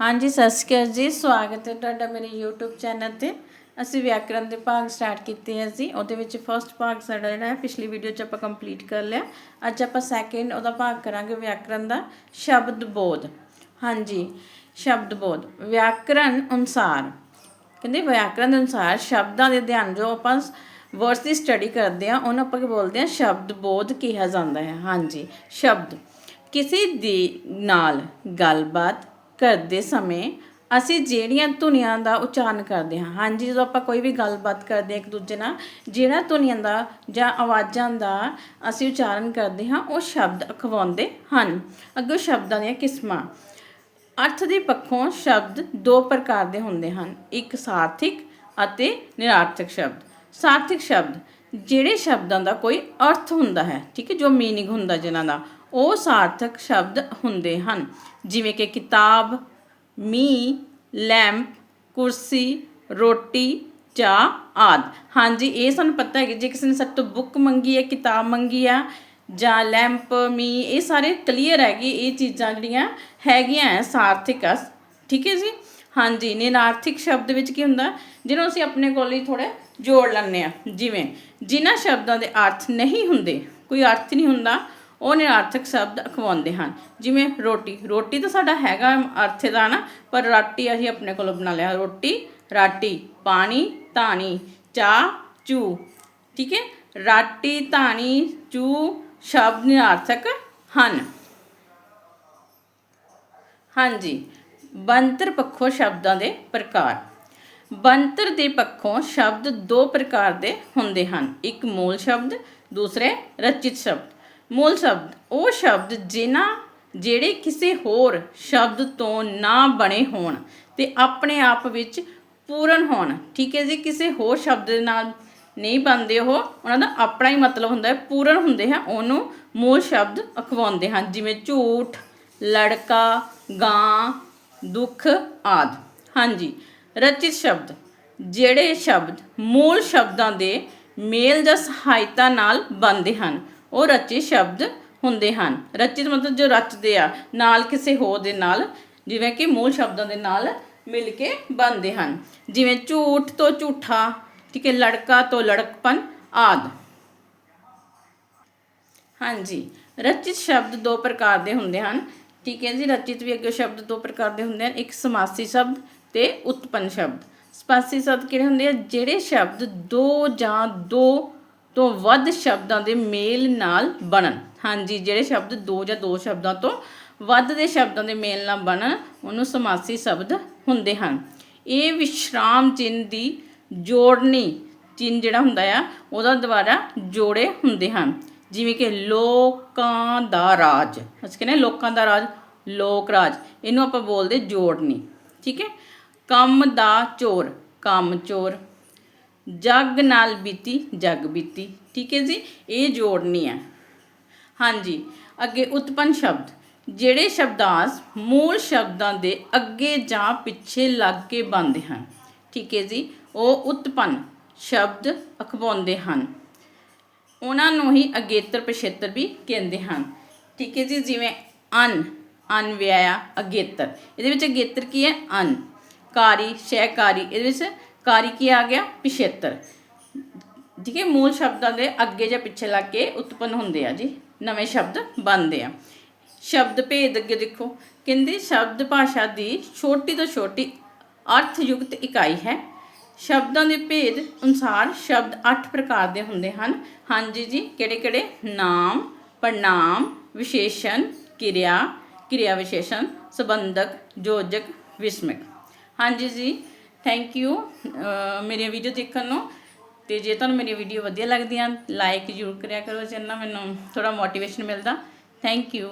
ਹਾਂਜੀ, ਸਤਿ ਸ਼੍ਰੀ ਅਕਾਲ ਜੀ। ਸਵਾਗਤ ਹੈ ਤੁਹਾਡਾ ਮੇਰੇ YouTube ਚੈਨਲ ਤੇ। ਅਸੀਂ ਵਿਆਕਰਣ ਦੇ ਭਾਗ ਸਟਾਰਟ ਕੀਤੇ ਹੈ ਜੀ। ਉਹਦੇ ਵਿੱਚ ਫਰਸਟ ਭਾਗ ਸਾਡਾ ਜਿਹੜਾ ਹੈ, ਪਿਛਲੀ ਵੀਡੀਓ 'ਚ ਆਪਾਂ ਕੰਪਲੀਟ ਕਰ ਲਿਆ। ਅੱਜ ਆਪਾਂ ਸੈਕਿੰਡ ਉਹਦਾ ਭਾਗ ਕਰਾਂਗੇ ਵਿਆਕਰਣ ਦਾ, ਸ਼ਬਦ ਬੋਧ। ਹਾਂਜੀ, ਸ਼ਬਦ ਬੋਧ। ਵਿਆਕਰਣ ਅਨੁਸਾਰ। ਕਹਿੰਦੇ ਵਿਆਕਰਣ ਦੇ ਅਨੁਸਾਰ ਸ਼ਬਦਾਂ ਦੇ ਅਧਿਐਨ ਜੋ ਆਪਾਂ ਵਰਡਸ ਦੀ ਸਟੱਡੀ ਕਰਦੇ ਆ ਉਹਨੂੰ ਆਪਾਂ ਕੀ ਬੋਲਦੇ ਆ ਸ਼ਬਦ ਬੋਧ ਕਿਹਾ ਜਾਂਦਾ ਹੈ। ਹਾਂਜੀ, ਸ਼ਬਦ। ਕਿਸੇ ਦੀ ਨਾਲ ਗੱਲਬਾਤ ਕਰਦੇ ਸਮੇਂ ਅਸੀਂ ਜਿਹੜੀਆਂ ਧੁਨੀਆਂ ਦਾ ਉਚਾਰਨ ਕਰਦੇ ਹਾਂ। ਹਾਂਜੀ, ਜਦੋਂ ਆਪਾਂ ਕੋਈ ਵੀ ਗੱਲਬਾਤ ਕਰਦੇ ਹਾਂ ਇੱਕ ਦੂਜੇ ਨਾਲ ਜਿਹੜਾ ਧੁਨੀਆਂ ਦਾ ਜਾਂ ਆਵਾਜ਼ਾਂ ਦਾ ਅਸੀਂ ਉਚਾਰਨ ਕਰਦੇ ਹਾਂ, ਉਹ ਸ਼ਬਦ ਅਖਵਾਉਂਦੇ ਹਨ। ਅੱਗੇ ਸ਼ਬਦਾਂ ਦੀਆਂ ਕਿਸਮਾਂ। ਅਰਥ ਦੇ ਪੱਖੋਂ ਸ਼ਬਦ ਦੋ ਪ੍ਰਕਾਰ ਦੇ ਹੁੰਦੇ ਹਨ। ਇੱਕ ਸਾਰਥਿਕ ਅਤੇ ਨਿਰਾਰਥਕ ਸ਼ਬਦ। ਸਾਰਥਿਕ ਸ਼ਬਦ, ਜਿਹੜੇ ਸ਼ਬਦਾਂ ਦਾ ਕੋਈ ਅਰਥ ਹੁੰਦਾ ਹੈ, ਠੀਕ ਹੈ, ਜੋ ਮੀਨਿੰਗ ਹੁੰਦਾ ਜਿਨ੍ਹਾਂ ਦਾ ਉਹ ਸਾਰਥਕ ਸ਼ਬਦ ਹੁੰਦੇ ਹਨ। ਜਿਵੇਂ ਕਿ ਕਿਤਾਬ ਮੀ ਲੈਂਪ, ਕੁਰਸੀ, ਰੋਟੀ ਚਾਹ ਆਦ। ਹਾਂਜੀ ਇਹ ਸਾਨੂੰ ਪਤਾ ਹੈ ਕਿ ਜੇ ਕਿਸੇ ਨੇ ਸਾਡੇ ਤੋਂ ਬੁੱਕ ਮੰਗੀ ਹੈ, ਕਿਤਾਬ ਮੰਗੀ ਆ ਜਾਂ ਲੈਂਪ ਮੀ ਇਹ ਸਾਰੇ ਕਲੀਅਰ ਹੈਗੀ, ਇਹ ਚੀਜ਼ਾਂ ਜਿਹੜੀਆਂ ਹੈਗੀਆਂ ਹੈ, ਸਾਰਥਿਕ ਆ ਠੀਕ ਹੈ ਜੀ? ਹਾਂਜੀ ਨਿਰਾਰਥਿਕ ਸ਼ਬਦ ਵਿੱਚ ਕੀ ਹੁੰਦਾ? ਜਿਹਨੂੰ ਅਸੀਂ ਆਪਣੇ ਕੋਲ ਹੀ ਥੋੜੇ ਜੋੜ ਲੈਂਦੇ ਆ ਜਿਵੇਂ, ਜਿਨ੍ਹਾਂ ਸ਼ਬਦਾਂ ਦੇ ਅਰਥ ਨਹੀਂ ਹੁੰਦੇ, ਕੋਈ ਅਰਥ ਨਹੀਂ ਹੁੰਦਾ ਉਹ ਨਿਰਾਰਥਕ ਸ਼ਬਦ ਅਖਵਾਉਂਦੇ ਹਨ। ਜਿਵੇਂ ਰੋਟੀ ਰੋਟੀ ਤਾਂ ਸਾਡਾ ਹੈਗਾ ਅਰਥ ਦਾ ਨਾ, ਪਰ ਰਾਟੀ ਅਸੀਂ ਆਪਣੇ ਕੋਲੋਂ ਬਣਾ ਲਿਆ। ਰੋਟੀ, ਰਾਟੀ, ਪਾਣੀ, ਧਾਣੀ, ਚਾਹ ਚੂ ਠੀਕ ਹੈ? ਰਾਟੀ, ਧਾਣੀ ਚੂ ਸ਼ਬਦ ਨਿਰਾਰਥਕ ਹਨ। ਹਾਂਜੀ, ਬੰਤਰ ਪੱਖੋਂ ਸ਼ਬਦਾਂ ਦੇ ਪ੍ਰਕਾਰ। ਬੰਤਰ ਦੇ ਪੱਖੋਂ ਸ਼ਬਦ ਦੋ ਪ੍ਰਕਾਰ ਦੇ ਹੁੰਦੇ ਹਨ। ਇੱਕ ਮੂਲ ਸ਼ਬਦ, ਦੂਸਰੇ ਰਚਿਤ ਸ਼ਬਦ। ਮੂਲ ਸ਼ਬਦ, ਉਹ ਸ਼ਬਦ ਜਿਨ੍ਹਾਂ ਜਿਹੜੇ ਕਿਸੇ ਹੋਰ ਸ਼ਬਦ ਤੋਂ ਨਾ ਬਣੇ ਹੋਣ ਤੇ ਆਪਣੇ ਆਪ ਵਿੱਚ ਪੂਰਨ ਹੋਣ। ਠੀਕ ਹੈ ਜੀ, ਕਿਸੇ ਹੋਰ ਸ਼ਬਦ ਦੇ ਨਾਲ ਨਹੀਂ ਬਣਦੇ ਉਹ, ਉਹਨਾਂ ਦਾ ਆਪਣਾ ਹੀ ਮਤਲਬ ਹੁੰਦਾ ਹੈ, ਪੂਰਨ ਹੁੰਦੇ ਹਨ ਉਹਨੂੰ ਮੂਲ ਸ਼ਬਦ ਅਖਵਾਉਂਦੇ ਹਨ, ਜਿਵੇਂ ਝੂਠ, ਲੜਕਾ, ਗਾਂ, ਦੁੱਖ ਆਦ। ਹਾਂਜੀ, ਰਚਿਤ ਸ਼ਬਦ, ਜਿਹੜੇ ਸ਼ਬਦ ਮੂਲ ਸ਼ਬਦਾਂ ਦੇ ਮੇਲ ਜਾਂ ਸਹਾਇਤਾ ਨਾਲ ਬਣਦੇ ਹਨ ਉਹ ਰਚਿਤ ਸ਼ਬਦ ਹੁੰਦੇ ਹਨ। ਰਚਿਤ ਮਤਲਬ ਜੋ ਰਚਦੇ ਆ, ਨਾਲ ਕਿਸੇ ਹੋਰ ਦੇ ਨਾਲ, ਜਿਵੇਂ ਕਿ ਮੂਲ ਸ਼ਬਦਾਂ ਦੇ ਨਾਲ ਮਿਲ ਕੇ ਬਣਦੇ ਹਨ। ਜਿਵੇਂ ਝੂਠ ਤੋਂ ਝੂਠਾ, ਠੀਕ ਹੈ, ਲੜਕਾ ਤੋਂ ਲੜਕਪਨ ਆਦ। ਹਾਂਜੀ, ਰਚਿਤ ਸ਼ਬਦ ਦੋ ਪ੍ਰਕਾਰ ਦੇ ਹੁੰਦੇ ਹਨ। ਠੀਕ ਹੈ ਜੀ, ਰਚਿਤ ਵੀ ਅੱਗੇ ਸ਼ਬਦ ਦੋ ਪ੍ਰਕਾਰ ਦੇ ਹੁੰਦੇ ਹਨ। ਇੱਕ ਸਮਾਸੀ ਸ਼ਬਦ ਤੇ ਉਤਪੰਨ ਸ਼ਬਦ। ਸਮਾਸੀ ਸ਼ਬਦ ਕਿਹੜੇ ਹੁੰਦੇ ਆ? ਜਿਹੜੇ ਸ਼ਬਦ ਦੋ ਜਾਂ ਦੋ ਤੋਂ ਵੱਧ ਸ਼ਬਦਾਂ ਦੇ ਮੇਲ ਨਾਲ ਬਣਨ। ਹਾਂਜੀ, ਜਿਹੜੇ ਸ਼ਬਦ ਦੋ ਜਾਂ ਦੋ ਸ਼ਬਦਾਂ ਤੋਂ ਵੱਧ ਦੇ ਸ਼ਬਦਾਂ ਦੇ ਮੇਲ ਨਾਲ ਬਣਨ, ਉਹਨੂੰ ਸਮਾਸੀ ਸ਼ਬਦ ਹੁੰਦੇ ਹਨ। ਇਹ ਵਿਸ਼ਰਾਮ ਚਿੰਨ੍ਹ ਦੀ ਜੋੜਨੀ ਚਿੰਨ੍ਹ ਜਿਹੜਾ ਹੁੰਦਾ ਆ, ਉਹਦਾ ਦੁਆਰਾ ਜੋੜੇ ਹੁੰਦੇ ਹਨ। ਜਿਵੇਂ ਕਿ ਲੋਕਾਂ ਦਾ ਰਾਜ। ਅਸੀਂ ਕਹਿੰਦੇ ਹਾਂ ਲੋਕਾਂ ਦਾ ਰਾਜ, ਲੋਕ ਰਾਜ। ਇਹਨੂੰ ਆਪਾਂ ਬੋਲਦੇ ਜੋੜਨੀ। ਠੀਕ ਹੈ? ਕੰਮ ਦਾ ਚੋਰ, ਕੰਮ ਚੋਰ। ਜੱਗ ਨਾਲ ਬੀਤੀ, ਜੱਗ ਬੀਤੀ। ਠੀਕ ਹੈ ਜੀ? ਇਹ ਜੋੜਨੀ ਹੈ। ਹਾਂਜੀ, ਅੱਗੇ ਉਤਪੰਨ ਸ਼ਬਦ। ਜਿਹੜੇ ਸ਼ਬਦਾਸ ਮੂਲ ਸ਼ਬਦਾਂ ਦੇ ਅੱਗੇ ਜਾਂ ਪਿੱਛੇ ਲੱਗ ਕੇ ਬਣਦੇ ਹਨ। ਠੀਕ ਹੈ ਜੀ? ਉਹ ਉਤਪੰਨ ਸ਼ਬਦ ਅਖਵਾਉਂਦੇ ਹਨ। ਉਹਨਾਂ ਨੂੰ ਹੀ ਅਗੇਤਰ ਪਿਛੇਤਰ ਵੀ ਕਹਿੰਦੇ ਹਨ। ਠੀਕ ਹੈ ਜੀ? ਜਿਵੇਂ ਅਨ ਅਨ ਵਿਆਇਆ, ਅਗੇਤਰ। ਇਹਦੇ ਵਿੱਚ ਅਗੇਤਰ ਕੀ ਹੈ? ਅਨ। ਕਾਰੀ, ਸ਼ੈਕਾਰੀ। ਇਹਦੇ ਵਿੱਚ ਕਾਰੀ ਕੀ ਆ ਗਿਆ? ਪਿਛੇਤਰ। ਠੀਕ ਹੈ, ਮੂਲ ਸ਼ਬਦਾਂ ਦੇ ਅੱਗੇ ਜਾਂ ਪਿੱਛੇ ਲੱਗ ਕੇ ਉਤਪੰਨ ਹੁੰਦੇ ਆ ਜੀ। ਨਵੇਂ ਸ਼ਬਦ ਬਣਦੇ ਆ। ਸ਼ਬਦ ਭੇਦ ਅੱਗੇ ਦੇਖੋ। ਕਹਿੰਦੇ ਸ਼ਬਦ ਭਾਸ਼ਾ ਦੀ ਛੋਟੀ ਤੋਂ ਛੋਟੀ ਅਰਥਯੁਕਤ ਇਕਾਈ ਹੈ। ਸ਼ਬਦਾਂ ਦੇ ਭੇਦ ਅਨੁਸਾਰ ਸ਼ਬਦ 8 ਪ੍ਰਕਾਰ ਦੇ ਹੁੰਦੇ ਹਨ। ਹਾਂਜੀ ਜੀ, ਕਿਹੜੇ ਕਿਹੜੇ? ਨਾਮ ਪੜਨਾਮ ਵਿਸ਼ੇਸ਼ਣ, ਕਿਰਿਆ ਕਿਰਿਆ ਵਿਸ਼ੇਸ਼ਣ, ਸੰਬੰਧਕ, ਯੋਜਕ, ਵਿਸਮਕ। ਹਾਂਜੀ ਜੀ ਥੈਂਕ ਯੂ ਮੇਰੀਆਂ ਵੀਡੀਓ ਦੇਖਣ ਨੂੰ। ਤੇ ਜੇ ਤੁਹਾਨੂੰ ਮੇਰੀਆਂ ਵੀਡੀਓ ਵਧੀਆ ਲੱਗਦੀਆਂ ਲਾਈਕ ਜ਼ਰੂਰ ਕਰਿਆ ਕਰੋ। ਜਿੰਨਾ ਮੈਨੂੰ ਥੋੜਾ ਮੋਟੀਵੇਸ਼ਨ ਮਿਲਦਾ। Thank you